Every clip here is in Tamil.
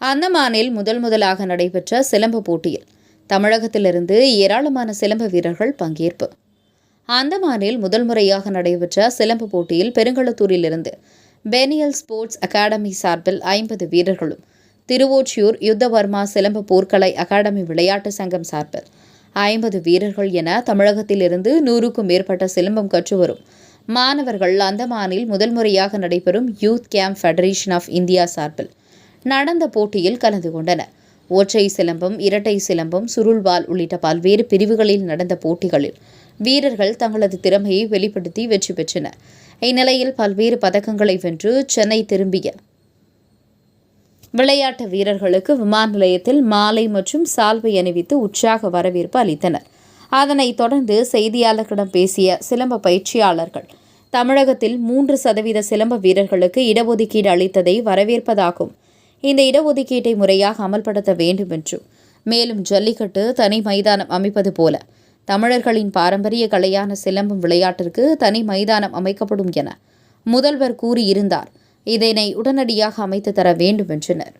அந்தமானில் முதல் முதலாக நடைபெற்ற சிலம்பு போட்டியில் தமிழகத்திலிருந்து ஏராளமான சிலம்பு வீரர்கள் பங்கேற்பு. அந்தமானில் முதல் முறையாக நடைபெற்ற சிலம்பு போட்டியில் பெருங்களத்தூரிலிருந்து பெனியல் ஸ்போர்ட்ஸ் அகாடமி சார்பில் ஐம்பது வீரர்களும் திருவொற்றியூர் யுத்தவர்மா சிலம்பு போர்க்கலை அகாடமி விளையாட்டு சங்கம் சார்பில் ஐம்பது வீரர்கள் என தமிழகத்திலிருந்து நூறுக்கும் மேற்பட்ட சிலம்பம் கற்று வரும் மாணவர்கள் அந்தமானில் முதல் முறையாக நடைபெறும் youth camp federation of India சார்பில் நடந்த போட்டியில் கலந்து கொண்டனர் ஒற்றை சிலம்பம் இரட்டை சிலம்பம் சுருள்வால் உள்ளிட்ட பல்வேறு பிரிவுகளில் நடந்த போட்டிகளில் வீரர்கள் தங்களது திறமையை வெளிப்படுத்தி வெற்றி பெற்றனர். இந்நிலையில் பல்வேறு பதக்கங்களை வென்று சென்னை திரும்பிய விளையாட்டு வீரர்களுக்கு விமான நிலையத்தில் மாலை மற்றும் சால்வை அணிவித்து உற்சாக வரவேற்பு அளித்தனர். அதனைத் தொடர்ந்து செய்தியாளர்களிடம் பேசிய சிலம்ப பயிற்சியாளர்கள் தமிழகத்தில் மூன்று சதவீத சிலம்ப வீரர்களுக்கு இடஒதுக்கீடு அளித்ததை வரவேற்பதாகும் இந்த இடஒதுக்கீட்டை முறையாக அமல்படுத்த வேண்டும் என்றும் மேலும் ஜல்லிக்கட்டு தனி மைதானம் அமைப்பது போல தமிழர்களின் பாரம்பரிய கலையான சிலம்பம் விளையாட்டிற்கு தனி மைதானம் அமைக்கப்படும் என முதல்வர் கூறியிருந்தார். இதனை உடனடியாக அமைத்து தர வேண்டும் என்றனர்.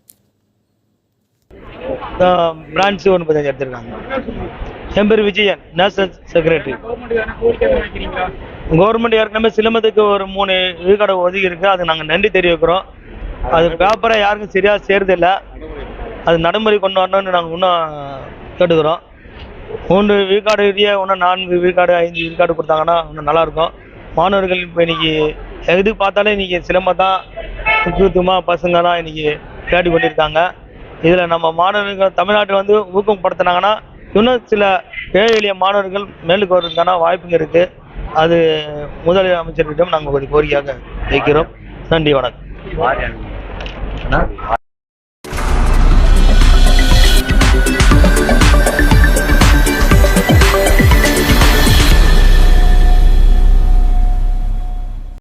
பிரான்ச் எடுத்திருக்காங்க. என் பேர் விஜயன் நேஷனல் செக்ரட்டரி. கவர்மெண்ட் ஏற்கனவே சிலம்பத்துக்கு ஒரு மூணு விழுக்காடு ஒதுக்கி இருக்கு அது நாங்கள் நன்றி தெரிவிக்கிறோம். அது பேப்பரை யாருக்கும் சரியாக சேர்றதில்ல அது நடைமுறை கொண்டு வரணும்னு நாங்கள் இன்னும் கேட்டுக்கிறோம். மூன்று விழுக்காடு ரீதியாக இன்னும் நான்கு விழுக்காடு ஐந்து விழுக்காடு கொடுத்தாங்கன்னா இன்னும் நல்லாயிருக்கும். மாணவர்கள் இப்போ இன்னைக்கு எது பார்த்தாலும் இன்னைக்கு சிலம்பம் தான் முக்கியத்துவமாக பசங்க தான் இன்னைக்கு விளையாடி கொண்டிருக்காங்க. இதில் நம்ம மாணவர்கள் தமிழ்நாட்டை வந்து ஊக்கப்படுத்தினாங்கன்னா இன்னும் சில ஏழை எளிய மாணவர்கள் மேலுக்கு வர்றதுக்கான வாய்ப்புங்க இருக்குது அது முதலமைச்சர்கிட்டம் நாங்கள் ஒரு கோரிக்கையாக வைக்கிறோம். நன்றி வணக்கம். Não?